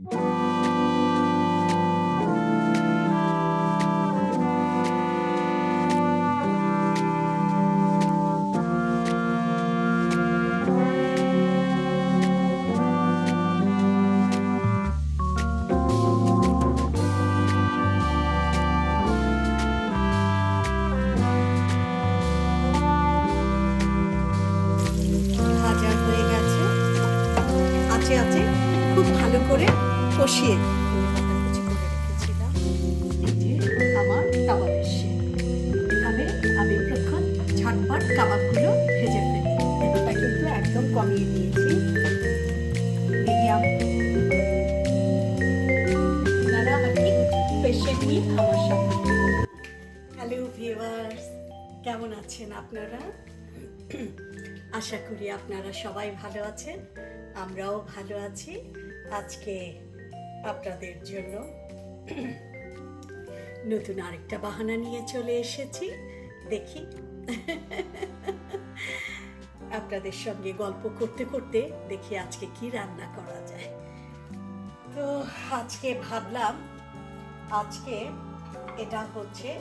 ভাজা আমার কাবাবের আমি প্রথম ঝটপট কাবাবগুলো ভেজে ফেলি একদম কমিয়ে দিয়েছি মিডিয়াম আপনারা একটু পেশেন্টলি আমার সাথে হ্যালো ভিউয়ার্স কেমন আছেন আপনারা? আশা করি আপনারা সবাই ভালো আছেন। আমরাও ভালো আছি। আজকে আপনাদের জন্য নতুন আরেকটা বাহানা নিয়ে চলে এসেছি। দেখি। আপনাদের সঙ্গে গল্প করতে করতে দেখি আজকে কি রান্না করা যায়। তো আজকে ভাবলাম, আজকে এটা হচ্ছে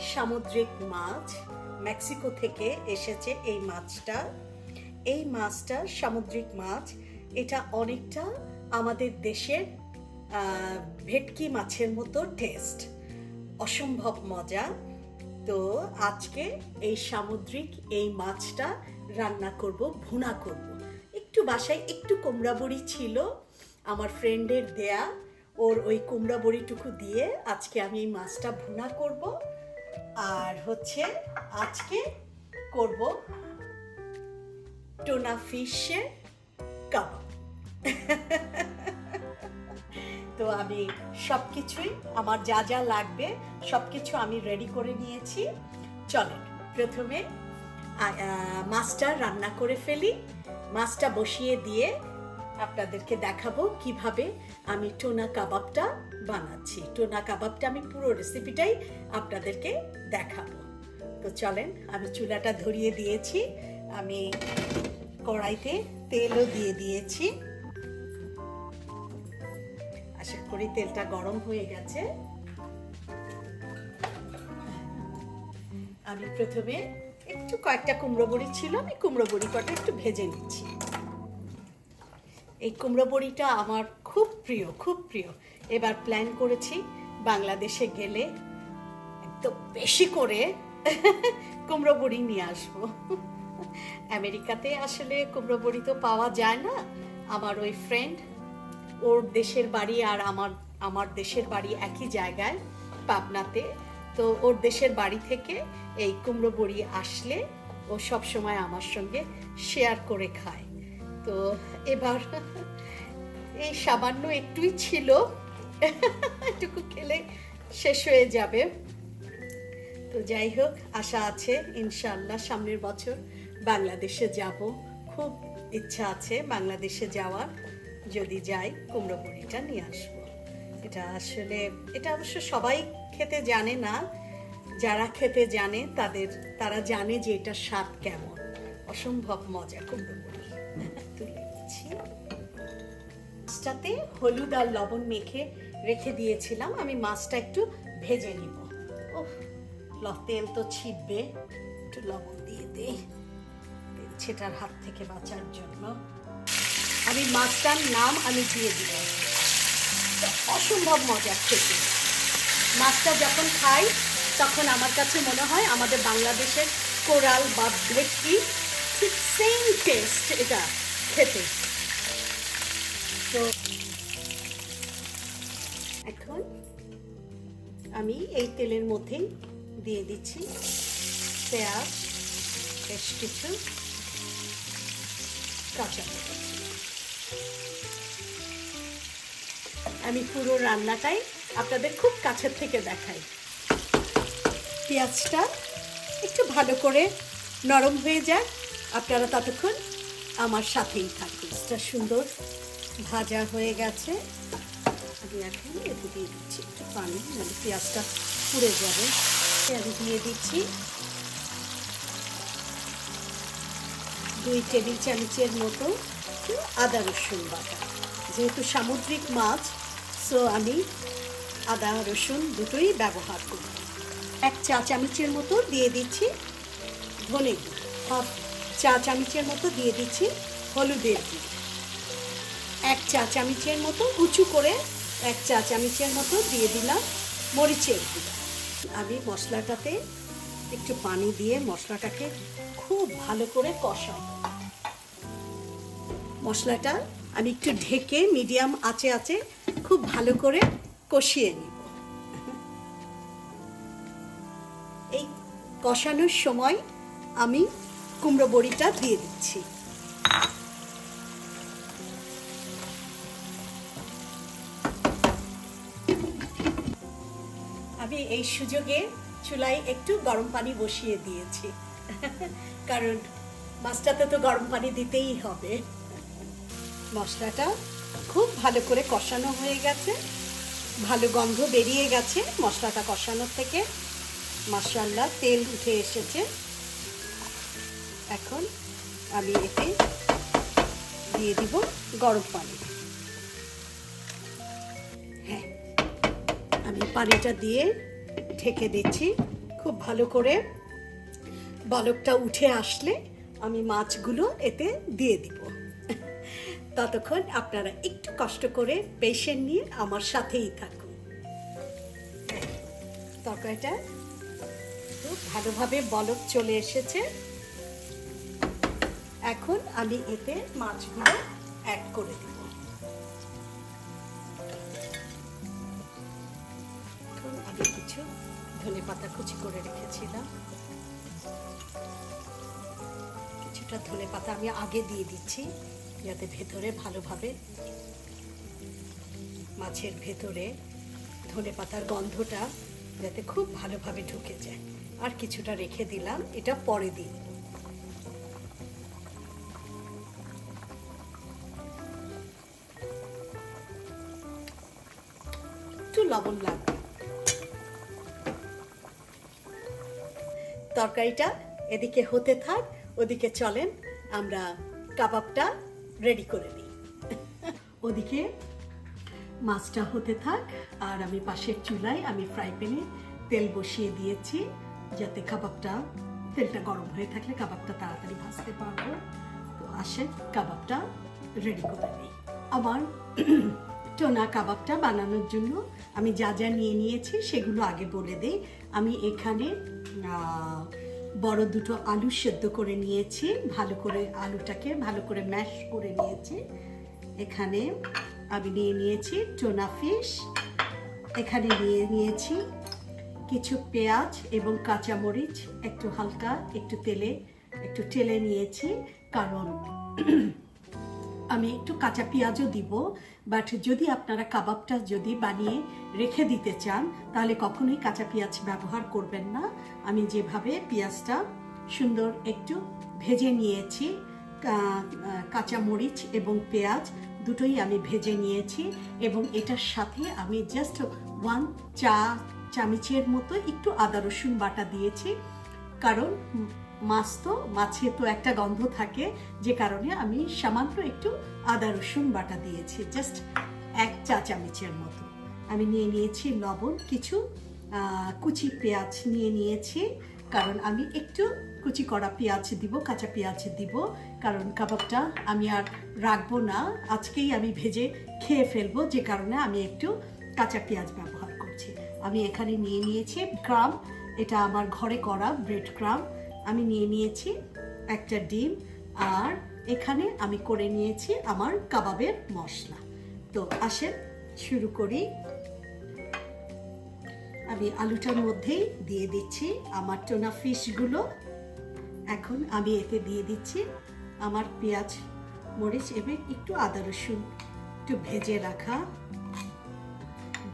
সামুদ্রিক মাছ। মেক্সিকো থেকে এসেছে এই মাছটা। এই মাছটা সামুদ্রিক মাছ, এটা অনেকটা আমাদের দেশের ভেটকি মাছের মতো টেস্ট অসম্ভব মজা। তো আজকে এই সামুদ্রিক এই মাছটা রান্না করব, ভুনা করব। একটু বাসায় একটু কুমড়া বড়ি ছিল, আমার ফ্রেন্ডের দেয়া, ওর ওই কুমড়া বড়িটুকু দিয়ে আজকে আমি এই মাছটা ভুনা করব। আর হচ্ছে আজকে করব টোনা ফিশের কাবাব। তো আমি সব কিছুই আমার যা যা লাগবে সব কিছু আমি রেডি করে নিয়েছি। চলেন প্রথমে মাছটা রান্না করে ফেলি। মাছটা বসিয়ে দিয়ে আপনাদেরকে দেখাবো কীভাবে আমি টোনা কাবাবটা বানাচ্ছি। টোনা কাবাবটা আমি পুরো রেসিপিটাই আপনাদেরকে দেখাবো। তো চলেন, আমি চুলাটা ধরিয়ে দিয়েছি। আমি কড়াইতে তেলও দিয়ে দিয়েছি। আশা করি তেলটা গরম হয়ে গেছে। আমি প্রথমে একটু কয়েকটা কুমড়ো বড়ি ছিল, আমি কুমড়ো বড়ি কটা একটু ভেজে নিচ্ছি। এই কুমড়ো বড়িটা আমার খুব প্রিয় খুব প্রিয়। এবার প্ল্যান করেছি বাংলাদেশে গেলে একদম বেশি করে কুমড়ো বড়ি নিয়ে আসব। আমেরিকাতে আসলে কুমড়ো বড়ি তো পাওয়া যায় না। আমার ওই ফ্রেন্ড ওর দেশের বাড়ি আর আমার আমার দেশের বাড়ি একই জায়গায়, পাবনাতে। তো ওর দেশের বাড়ি থেকে এই কুমড়ো বড়ি আসলে ও সব সময় আমার সঙ্গে শেয়ার করে খায়। তো এবার এই সামান্য একটুই ছিল। এটুকু খেলে শেষ হয়ে যাবে। তো যাই হোক, আশা আছে ইনশাআল্লাহ সামনের বছর বাংলাদেশে যাব। খুব ইচ্ছা আছে বাংলাদেশে যাওয়ার। যদি যাই, কুমড়ো বড়িটা নিয়ে আসব। এটা আসলে, এটা অবশ্য সবাই খেতে জানে না। যারা খেতে জানে, তাদের, তারা জানে যে এটা স্বাদ কেমন। অসম্ভব মজা কুমড়ো বড়ি তুলে মাছটাতে হলুদ আর লবণ মেখে রেখে দিয়েছিলাম। আমি মাছটা একটু ভেজে নিব। ল- তেল তো ছিটবে। একটু লবণ দিয়ে দিই। ছেটার হাত থেকে বাঁচার জন্য। আমি মাছটার নাম আমি দিয়ে দিব অসম্ভব মজা খেতে। মাছটা যখন খাই, তখন আমার কাছে মনে হয় আমাদের বাংলাদেশের কোরাল বা ভেটকি ঠিক সেম টেস্ট এটা খেতে। তো এখন আমি এই তেলের মধ্যেই দিয়ে দিচ্ছি পেঁয়াজ, বেশ কিছু কাঁচা আমি পুরো রান্নাটাই আপনাদের খুব কাছের থেকে দেখাই। পেঁয়াজটা একটু ভালো করে নরম হয়ে যায় আপনারা ততক্ষণ আমার সাথেই থাকুন। এটা সুন্দর ভাজা হয়ে গেছে। আমি এখন এতে দিয়ে দিচ্ছি একটু পানি মানে পেঁয়াজটা পুড়ে যাবে। আমি দিয়ে দিচ্ছি। দুই টেবিল চামচের মতো একটু আদা রসুন বাটা। যেহেতু সামুদ্রিক মাছ সো আমি আদা, রসুন দুটোই ব্যবহার করব এক চা চামচের মতো দিয়ে দিচ্ছি ধনে হাফ চা চামচের মতো দিয়ে দিচ্ছি হলুদের গুঁড়ো। এক চা চামচের মতো উঁচু করে এক চা চামচের মতো দিয়ে দিলাম মরিচের গুঁড়ো। আমি মশলাটাতে একটু পানি দিয়ে মশলাটাকে খুব ভালো করে কষাবো। মশলাটা আমি একটু ঢেকে মিডিয়াম আঁচে আঁচে খুব ভালো করে কষিয়ে নিব। এই কষানোর সময় আমি কুমড়ো বড়িটা দিয়ে দিচ্ছি। আমি এই সুযোগে চুলায় একটু গরম পানি বসিয়ে দিয়েছি। কারণ মাছটাতে তো গরম পানি দিতেই হবে। মশলাটা খুব ভালো করে কষানো হয়ে গেছে। ভালো গন্ধ বেরিয়ে গেছে মশলাটা কষানোর থেকে। মাসাল্লাহ তেল উঠে এসেছে। এখন আমি এতে দিয়ে দিব গরম পানি। হ্যাঁ আমি পানিটা দিয়ে ঢেকে দিচ্ছি। খুব ভালো করে বলকটা উঠে আসলে আমি মাছগুলো এতে দিয়ে দিব। ততক্ষণ আপনারা একটু কষ্ট করে পেশেন্ট নিয়ে আমার সাথেই থাকুন। তরকারিটা খুব ভালোভাবে বলক চলে এসেছে। এখন আমি এতে মাছগুলো অ্যাড করে দিব। আমি কিছু ধনে পাতা কুচি করে রেখেছিলাম। কিছুটা ধনে পাতা আমি আগে দিয়ে দিচ্ছি। যাতে ভেতরে ভালোভাবে মাছের ভেতরে ধনে পাতার গন্ধটা যাতে খুব ভালোভাবে ঢুকে যায়। আর কিছুটা রেখে দিলাম, এটা পরে দিই। একটু লবণ লাগবে। তরকারিটা এদিকে হতে থাক, ওদিকে চলেন, আমরা কাবাবটা রেডি করে নিই ওদিকে মাছটা হতে থাক, আর আমি পাশের চুলায় আমি ফ্রাই প্যানে তেল বসিয়ে দিয়েছি, যাতে কাবাবটা, তেলটা গরম হয়ে থাকলে কাবাবটা তাড়াতাড়ি ভাজতে পারব। তো আসে, কাবাবটা রেডি করে নিই আমার টোনা কাবাবটা বানানোর জন্য আমি যা যা নিয়ে নিয়েছি সেগুলো আগে বলে দিই। আমি এখানে বড় দুটো আলু সেদ্ধ করে নিয়েছি, ভালো করে আলুটাকে ভালো করে ম্যাশ করে নিয়েছি। এখানে আমি নিয়ে নিয়েছি টোনা ফিশ, এখানে নিয়ে নিয়েছি কিছু পেঁয়াজ এবং কাঁচামরিচ, একটু হালকা, একটু তেলে, একটু টেলে নিয়েছি, কারণ আমি একটু কাঁচা পেঁয়াজও দিব বাট যদি আপনারা কাবাবটা যদি বানিয়ে রেখে দিতে চান, তাহলে কখনোই কাঁচা পেঁয়াজ ব্যবহার করবেন না। আমি যেভাবে পেঁয়াজটা সুন্দর একটু ভেজে নিয়েছি কাঁচা মরিচ এবং পেঁয়াজ দুটোই আমি ভেজে নিয়েছি এবং এটার সাথে আমি জাস্ট ওয়ান চা, চামচের মতো একটু আদা রসুন বাটা দিয়েছি। কারণ মাছ তো, মাছে তো একটা গন্ধ থাকে, যে কারণে আমি সামান্য একটু আদা, রসুন বাটা দিয়েছি জাস্ট এক চা চামচের মতো। আমি নিয়ে নিয়েছি লবণ, কিছু কুচি পেঁয়াজ নিয়ে নিয়েছি, কারণ আমি একটু কুচি করা পেঁয়াজ দিব, কাঁচা পেঁয়াজ দিব, কারণ কাবাবটা আমি আর রাখব না। আজকেই আমি ভেজে খেয়ে ফেলব, যে কারণে আমি একটু কাঁচা পেঁয়াজ ব্যবহার করছি। আমি এখানে নিয়ে নিয়েছি গ্রাম, এটা আমার ঘরে করা ব্রেড ক্রাম আমি নিয়ে নিয়েছি একটা ডিম আর এখানে আমি করে নিয়েছি আমার কাবাবের মশলা। তো আসেন, শুরু করি। আমি আলুটার মধ্যেই দিয়ে দিচ্ছি আমার টোনা ফিশগুলো। এখন আমি এতে দিয়ে দিচ্ছি আমার পেঁয়াজ, মরিচ এবং একটু আদা রসুন। একটু ভেজে রাখা।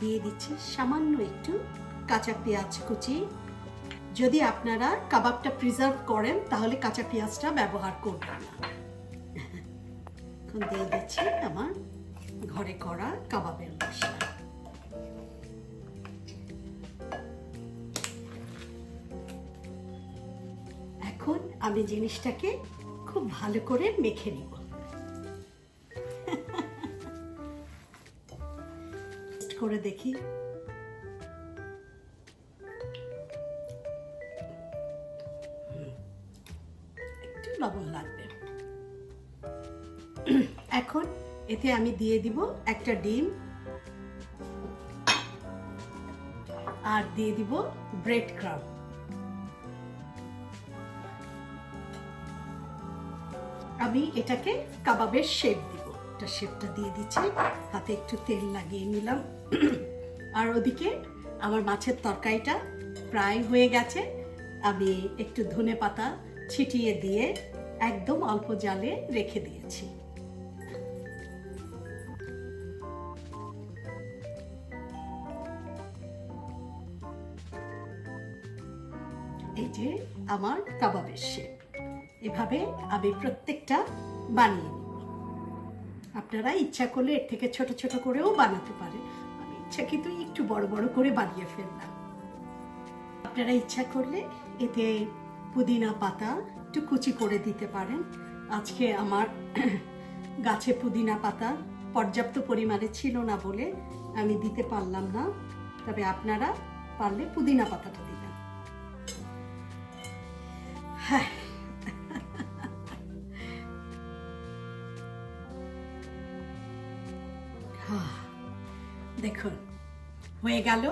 দিয়ে দিচ্ছি সামান্য একটু কাঁচা পেঁয়াজ কুচি। যদি আপনারা কাবাবটা প্রিজার্ভ করেন, তাহলে কাঁচা পেঁয়াজটা ব্যবহার করবেন। না এখন দিয়ে দিচ্ছি আমার ঘরে করা কাবাবের মশলা। এখন আমি জিনিসটাকে খুব ভালো করে মেখে নিব। করে দেখি এতে আমি দিয়ে দিব একটা ডিম। আর দিয়ে দিব ব্রেড ক্রাম আমি এটাকে কাবাবের শেপ দিব। এটা শেপটা দিয়ে দিচ্ছি, হাতে একটু তেল লাগিয়ে নিলাম। আর ওদিকে আমার মাছের তরকারিটা প্রায় হয়ে গেছে। আমি একটু ধনে পাতা ছিটিয়ে দিয়ে একদম অল্প জালে রেখে দিয়েছি। যে আমার কাবাবের শেপ এভাবে আমি প্রত্যেকটা বানিয়ে নিব। আপনারা ইচ্ছা করলে এর থেকে ছোট ছোট করেও বানাতে পারেন আমি ইচ্ছা কিন্তু একটু বড় বড় করে বানিয়ে ফেললাম। আপনারা ইচ্ছা করলে এতে পুদিনা পাতা একটু কুচি করে দিতে পারেন। আজকে আমার গাছে পুদিনা পাতা পর্যাপ্ত পরিমাণে ছিল না বলে আমি দিতে পারলাম না। তবে আপনারা পারলে পুদিনা পাতাটা দেখুন হয়ে গেল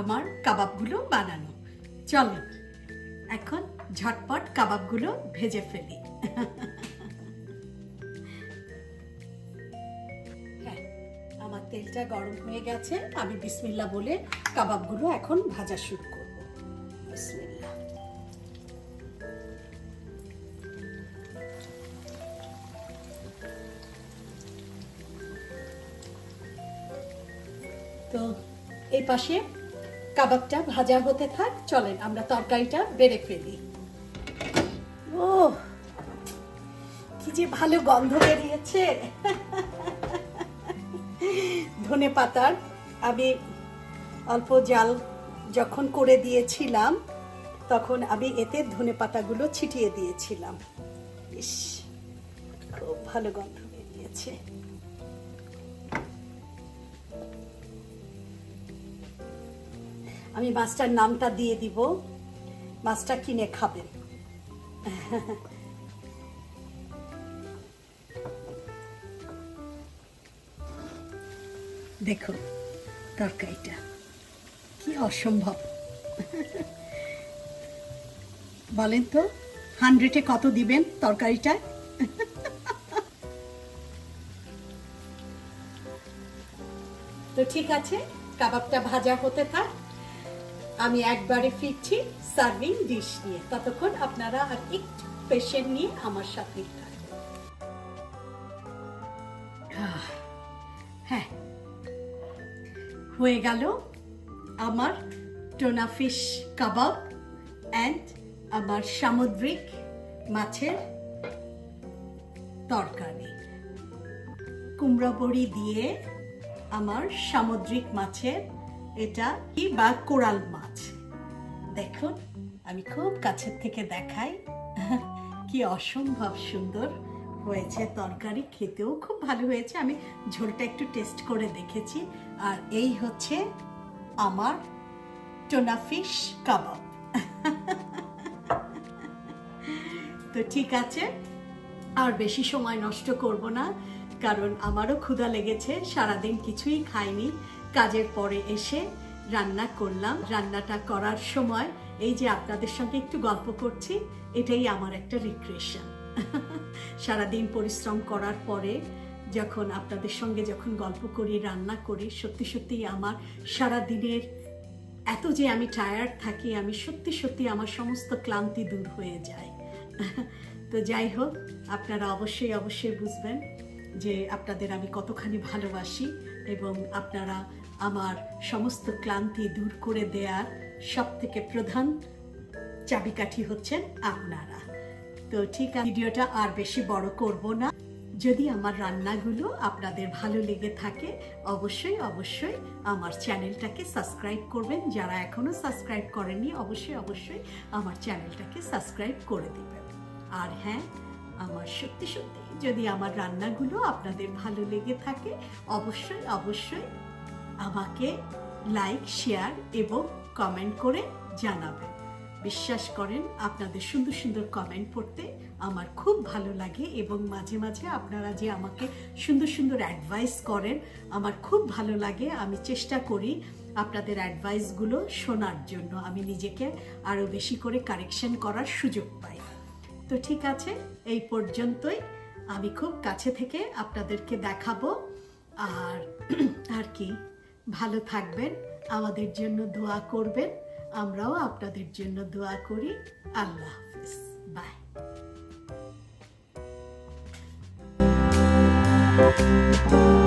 আমার কাবাবগুলো বানানো। চলো এখন ঝটপট কাবাবগুলো ভেজে ফেলি। হ্যাঁ, আমার তেলটা গরম হয়ে গেছে। আমি বিসমিল্লা বলে কাবাবগুলো এখন ভাজা শুরু তো এই পাশে কাবাবটা ভাজা হতে থাক, চলেন আমরা তরকারিটা বেড়ে ফেলি। ও কি যে ভালো গন্ধ বেরিয়েছে। ধনে পাতার, আমি অল্প জাল যখন করে দিয়েছিলাম, তখন আমি এতে ধনে পাতাগুলো ছিটিয়ে দিয়েছিলাম। ইস, খুব ভালো গন্ধ বেরিয়েছে। আমি মাছটার নামটা দিয়ে দিব। মাছটা কিনে খাবেন দেখুন তরকারিটা। কি অসম্ভব। বলেন তো, হান্ড্রেডে কত দিবেন তরকারিটায় তো ঠিক আছে, কাবাবটা ভাজা হতে থাক। আমি একবারে ফিরছি সার্ভিং ডিশ নিয়ে। ততক্ষণ আপনারা আর একটু পেশেন্ট নিয়ে আমার সাথে হ্যাঁ। হয়ে গেল আমার টোনা ফিশ কাবাব অ্যান্ড আমার সামুদ্রিক মাছের তরকারি। কুমড়ো বড়ি দিয়ে আমার সামুদ্রিক মাছের এটা কি বা কোরাল মাছ? দেখুন, আমি খুব কাছের থেকে দেখাই। কি অসম্ভব সুন্দর হয়েছে তরকারি, খেতেও খুব ভালো হয়েছে। আমি ঝোলটা একটু টেস্ট করে দেখেছি। আর এই হচ্ছে আমার টোনা ফিশ কাবাব। তো ঠিক আছে, আর বেশি সময় নষ্ট করব না, কারণ আমারও ক্ষুধা লেগেছে, সারাদিন কিছুই খাইনি। কাজের পরে এসে রান্না করলাম। রান্নাটা করার সময় এই যে আপনাদের সঙ্গে একটু গল্প করছি, এটাই আমার একটা রিক্রিয়েশন সারাদিন পরিশ্রম করার পরে যখন আপনাদের সঙ্গে যখন গল্প করি, রান্না করি, সত্যি সত্যি আমার সারা দিনের এত যে আমি টায়ার্ড থাকি, আমি সত্যি সত্যি আমার সমস্ত ক্লান্তি দূর হয়ে যায়। তো যাই হোক, আপনারা অবশ্যই অবশ্যই বুঝবেন যে আপনাদের আমি কতখানি ভালোবাসি এবং আপনারা আমার সমস্ত ক্লান্তি দূর করে দেওয়ার সব থেকে প্রধান চাবিকাঠি হচ্ছেন আপনারা। তো ঠিক ভিডিওটা আর বেশি বড় করব না। যদি আমার রান্নাগুলো আপনাদের ভালো লেগে থাকে, অবশ্যই অবশ্যই আমার চ্যানেলটাকে সাবস্ক্রাইব করবেন। যারা এখনও সাবস্ক্রাইব করেননি, অবশ্যই অবশ্যই আমার চ্যানেলটাকে সাবস্ক্রাইব করে দেবেন। আর হ্যাঁ আমার সত্যি সত্যি যদি আমার রান্নাগুলো আপনাদের ভালো লেগে থাকে, অবশ্যই অবশ্যই আমাকে লাইক শেয়ার এবং কমেন্ট করে জানাবেন। বিশ্বাস করেন, আপনাদের সুন্দর সুন্দর কমেন্ট পড়তে আমার খুব ভালো লাগে এবং মাঝে মাঝে আপনারা যে আমাকে সুন্দর সুন্দর অ্যাডভাইস করেন, আমার খুব ভালো লাগে। আমি চেষ্টা করি আপনাদের অ্যাডভাইসগুলো শোনার জন্য। আমি নিজেকে আরও বেশি করে কারেকশন করার সুযোগ পাই। তো ঠিক আছে, এই পর্যন্তই। আমি খুব কাছে থেকে আপনাদেরকে দেখাবো। আর আর কি, ভালো থাকবেন, আমাদের জন্য দোয়া করবেন। আমরাও আপনাদের জন্য দোয়া করি। আল্লাহ হাফিজ। বাই। Thank